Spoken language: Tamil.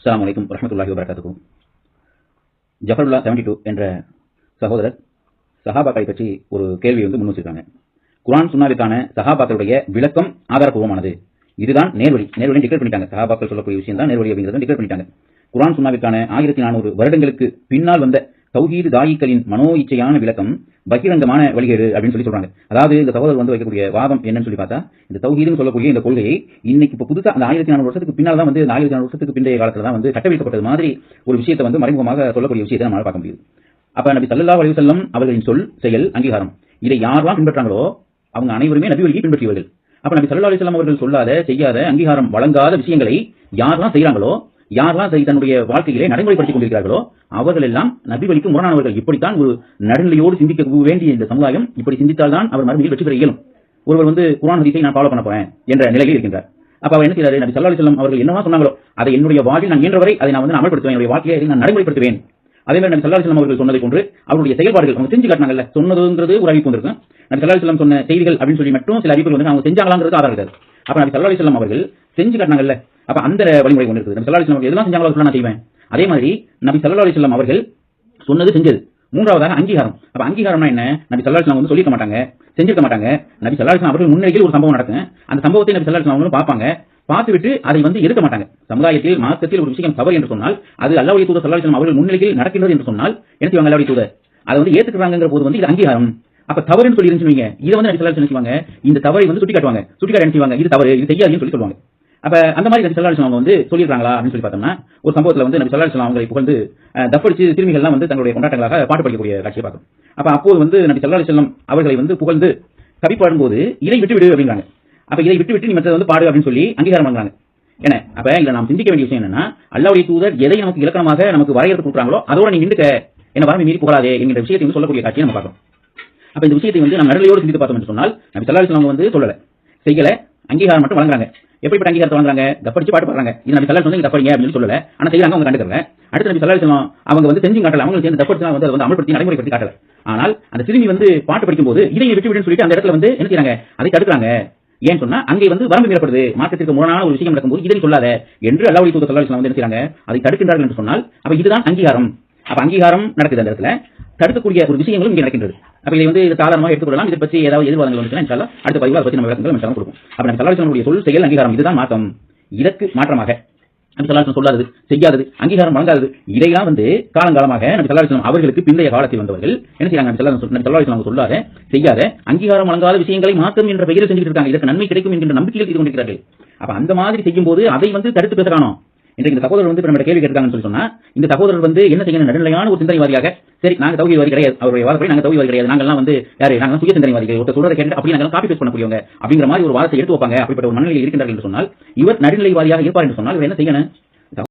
அஸ்லாம் அலைக்கும் வரமத்துல்லாஹி வரகாத்துக்கும் ஜஃபருல்லா செவன்டி டூ என்ற சகோதரர் சஹாபாக்களை பற்றி ஒரு கேள்வி வந்து முன் வச்சிருக்காங்க. குரான் சுன்னாவிற்கான சஹாபாக்களுடைய விளக்கம் ஆதாரபூர்வமானது. இதுதான் நேர்வழி. நேர்வழி டிக்ளேர் பண்ணிட்டாங்க. சஹாபாக்கள் சொல்லக்கூடிய விஷயம் தான் நேர்வழி அப்படிங்கிறத டிக்ளேர் பண்ணிட்டாங்க. குரான் சுன்னாவிற்கான ஆயிரத்தி நானூறு வருடங்களுக்கு பின்னால் வந்த தௌஹீது தாயிக்களின் மனோ இச்சையான விளக்கம் பகிரங்கமான வழிகேடு அப்படின்னு சொல்லி சொல்றாங்க. அதாவது இந்த சகோதரர் வந்து வைக்கக்கூடிய வாதம் என்னன்னு சொல்லி பார்த்தா இந்த தௌஹீதுன்னு சொல்லக்கூடிய இந்த கொள்கையை இன்னைக்கு இப்போ புதுசா அந்த ஆயிரத்தி நானூறு வருஷத்துக்கு பின்னால் தான் வந்து இந்த ஆயிரத்தி நானூறு வருஷத்துக்கு பிந்தைய காலத்துல தான் வந்து கட்டவிழ்க்கப்பட்டது மாதிரி ஒரு விஷயத்தை வந்து மறைமுகமாக சொல்லக்கூடிய விஷயத்தை நம்மளால பார்க்க முடியுது. அப்ப நபி சல்லா வலி செல்லம் அவர்களின் சொல் செயல் அங்கீகாரம் இதை யாரெல்லாம் பின்பற்றாங்களோ அவங்க அனைவருமே நபி வழியை பின்பற்றியவர்கள். அப்ப நபி சல்லா அலைஹி அவர்கள் சொல்லாத செய்யாத அங்கீகாரம் வழங்காத விஷயங்களை யாரெல்லாம் செய்றாங்களோ யாரெல்லாம் தன்னுடைய வாழ்க்கையிலே நடைமுறைப்படுத்திக் கொண்டிருக்கிறார்களோ அவர்கள் எல்லாம் நபி வழிக்கு முரணானவர்கள். இப்படித்தான் ஒரு நடுநிலையோடு சிந்திக்க வேண்டிய இந்த சமுதாயம் இப்படி சிந்தித்தால்தான் அவர் மறுமையில் வெற்றி பெற இயலும். ஒருவர் வந்து குரான் ஹதீஸை நான் ஃபாலோ பண்ண போறேன் என்ற நிலையில் இருக்கின்றார். அப்ப அவர் என்ன செய்யறாரு நபி ஸல்லல்லாஹு செல்லம் அவர்கள் என்னவா சொன்னாங்களோ அதை என்னுடைய வாழ்வில் நான் இயன்றவரை அதை நான் வந்து அமல்படுத்துவேன். என்னுடைய வாழ்க்கையை நான் நடைமுறைப்படுத்துவேன். அதே மாதிரி நபி ஸல்லல்லாஹு செல்லம் அவர்கள் சொன்னதை போன்று அவருடைய செயல்பாடுகள் அவங்க செஞ்சு காட்டினாங்கல்ல சொன்னதுங்கிறது ஒரு அறிவிப்பு வந்திருக்கும் நபி ஸல்லல்லாஹு செல்லம் சொன்ன செய்திகள் அப்படின்னு சொல்லி மட்டும் சில அறிவிப்புகள் வந்து அவங்க செஞ்சாங்களாங்கிறது ஆதாரம் இருக்காது அப்ப நபி ஸல்லல்லாஹு செல்லம் அவர்கள் செஞ்சு காட்டினாங்கல்ல அப்ப அந்த வழிமுறை ஒன்று இருக்குது. நபி ஸல்லல்லாஹு எதெல்லாம் செஞ்சாங்களோ நான் செய்வேன். அதே மாதிரி நபி ஸல்லல்லாஹு அலைஹி அவர்கள் சொன்னது செஞ்சது. மூன்றாவதாக அங்கீகாரம். அப்ப அங்கீகாரம்னா என்ன? நபி ஸல்லல்லாஹு வந்து சொல்லிக்க மாட்டாங்க செஞ்சிருக்க மாட்டாங்க. நபி ஸல்லல்லாஹு அவர்கள் முன்னிலையில் ஒரு சம்பவம் நடக்கும் அந்த சம்பவத்தை நபி ஸல்லல்லாஹு அலைஹி அவங்களும் பார்ப்பாங்க. பார்த்துவிட்டு அதை வந்து எதிர்க்க மாட்டாங்க. சமுதாயத்தில் மார்க்கத்தில் ஒரு விஷயம் தவறு என்று சொன்னால் அது அல்லாவுடைய தூதர் ஸல்லல்லாஹு அலைஹி அவர்கள் முன்னிலையில் நடக்கின்றது என்று சொன்னால் என்ன செய்வாங்க அல்லாவுடைய தூதர்? அதை வந்து ஏத்துக்கிறாங்கிற போது வந்து இது அங்கீகாரம். அப்ப தவறுன்னு சொல்லி இருந்துச்சு இதை வந்து நபி ஸல்லல்லாஹு அலைஹி இந்த தவறை வந்து சுட்டி காட்டுவாங்க சுட்டி காட்டி என்ன செய்வாங்க? இது தவறு இது செய்யாதுன்னு சொல்லி சொல்லுவாங்க. அப்ப அந்த மாதிரி நபி ஸல்லல்லாஹு அவங்க வந்து சொல்லியிருக்காங்களா அப்படின்னு சொல்லி பார்த்தோம்னா ஒரு சம்பவத்துல வந்து நபி ஸல்லல்லாஹு அவங்களை புகழ்ந்து தப்படிச்சு சிறுமிகள்லாம் வந்து தங்களுடைய கொண்டாட்டங்களாக பாட்டு படிக்கக்கூடிய காட்சியை பார்த்தோம். அப்ப அப்போது வந்து நபி ஸல்லல்லாஹு அலைஹி அவர்களை வந்து புகழ்ந்து கவி பாடும்போது இதை விட்டு விடு அப்படிங்கிறாங்க அப்ப இதை விட்டு விட்டு நீ மற்றது வந்து பாடு அப்படின்னு சொல்லி அங்கீகாரம் பண்றாங்க என்ன அப்ப இதுல நாம் சிந்திக்க வேண்டிய விஷயம் என்னன்னா அல்லாவுடைய தூதர் எதை நமக்கு இலக்கணமாக நமக்கு வரையறுத்து கொடுக்குறாங்களோ அதோட நீ நின்றுக்க. என்ன வரம்பு மீறி புகழாதே என்கிற விஷயத்தை வந்து சொல்லக்கூடிய காட்சியை நம்ம பார்க்கணும் அப்ப இந்த விஷயத்தை வந்து நம்ம நடுநிலையோடு சிந்தித்து பார்த்தோம் என்று சொன்னால் நபி ஸல்லல்லாஹு அவங்க வந்து சொல்லல. செய்யல அங்கீகாரம் மட்டும் வழங்குறாங்க. எப்படிப்பட்ட அங்கீகாரத்தை வாங்குறாங்க? தப்படிச்சு பாட்டு பாடுறாங்க. இது நம்ம ஸல்லல்லாஹு அலைஹி தப்படிங்க அப்படின்னு சொல்லல. ஆனா செய்யறாங்க அவங்க கண்டுக்கல அடுத்து நம்ம ஸல்லல்லாஹு அவங்க வந்து செஞ்சு காட்டல. அவங்க சேர்ந்து தப்படிச்சு வந்து அதை வந்து அமல்படுத்தி நடைமுறைப்படுத்தி காட்டல. ஆனால் அந்த சிறுமி வந்து பாட்டு படிக்கும்போது இதை விட்டு விட்டு சொல்லிட்டு அந்த இடத்துல வந்து என்ன செய்யறாங்க அதை தடுக்கிறாங்க. ஏன் சொன்னா அங்கே வந்து வரம்பு மீறப்படுது. மார்க்கத்திற்கு முரணான ஒரு விஷயம் நடக்கும்போது இதை சொல்லாத. என்று அல்லாவுடைய தூதர் ஸல்லல்லாஹு வந்து என்ன செய்யறாங்க அதை தடுக்கின்றார்கள் என்று சொன்னால் அப்ப இதுதான் அங்கீகாரம். அப்ப அங்கீகாரம் நடக்குது அந்த இடத்துல. தடுக்கக்கூடிய ஒரு விஷயங்களும் இங்கே நடக்கின்றது. அப்ப இதை வந்து இது சாதாரணமாக எடுத்துக்கொள்ளலாம் இதை பற்றி ஏதாவது எதிர்வாதங்கள் வந்துச்சுன்னா இன்ஷா அடுத்த பதிவு அதை பற்றி நம்ம விளக்கங்கள் நம்ம கொடுப்போம். அப்ப நம்ம ஸல்லல்லாஹு சொல் செயல் அங்கீகாரம் இதுதான் மாற்றம். இதற்கு மாற்றமாக. நம்ம ஸல்லல்லாஹு சொல்லாதது செய்யாதது அங்கீகாரம் வழங்காதது இதையெல்லாம் வந்து காலங்காலமாக நம்ம ஸல்லல்லாஹு அவர்களுக்கு பிந்தைய காலத்தில் வந்தவர்கள் என்ன செய்யறாங்க நபி சொல்லாத செய்யாத அங்கீகாரம் வழங்காத விஷயங்களை மாற்றம் என்ற பெயரில் செஞ்சுட்டு இருக்காங்க. இதற்கு நன்மை கிடைக்கும் என்கிற நம்பிக்கையில் செய்து கொண்டிருக்கிறார்கள். அப்ப அந்த மாதிரி செய்யும் போது அதை வந்து தடுத்து பேசுறானோ இன்றைக்கு இந்த சகோதரர் வந்து நம்ம கேள்வி கேட்காங்கன்னு சொல்லி சொன்னா இந்த சகோதரர் வந்து என்ன செய்யணும்? நடுநிலையான ஒரு சிந்தனைவாதியாக சரி நாங்க தௌகிவாதி கிடையாது. அவருடைய வாதப்படி நாங்க தௌகிவாதி கிடையாது. நாங்கெல்லாம் வந்து யாரு? நாங்க சுய சிந்தனைவாதிகள் ஒருத்தர் சொல்றதை கேட்டு அப்படி நாங்க காப்பி பேஸ்ட் பண்ணக்கூடியவங்க அப்படிங்கிற மாதிரி ஒரு வாதத்தை எடுத்து வைப்பாங்க. அப்படிப்பட்ட ஒரு மனநிலையில் இருக்கின்றார்கள் என்று சொன்னால் இவர் நடுநிலைவாதியாக இருப்பார் என்று சொன்னால் இவர் என்ன செய்யணும்?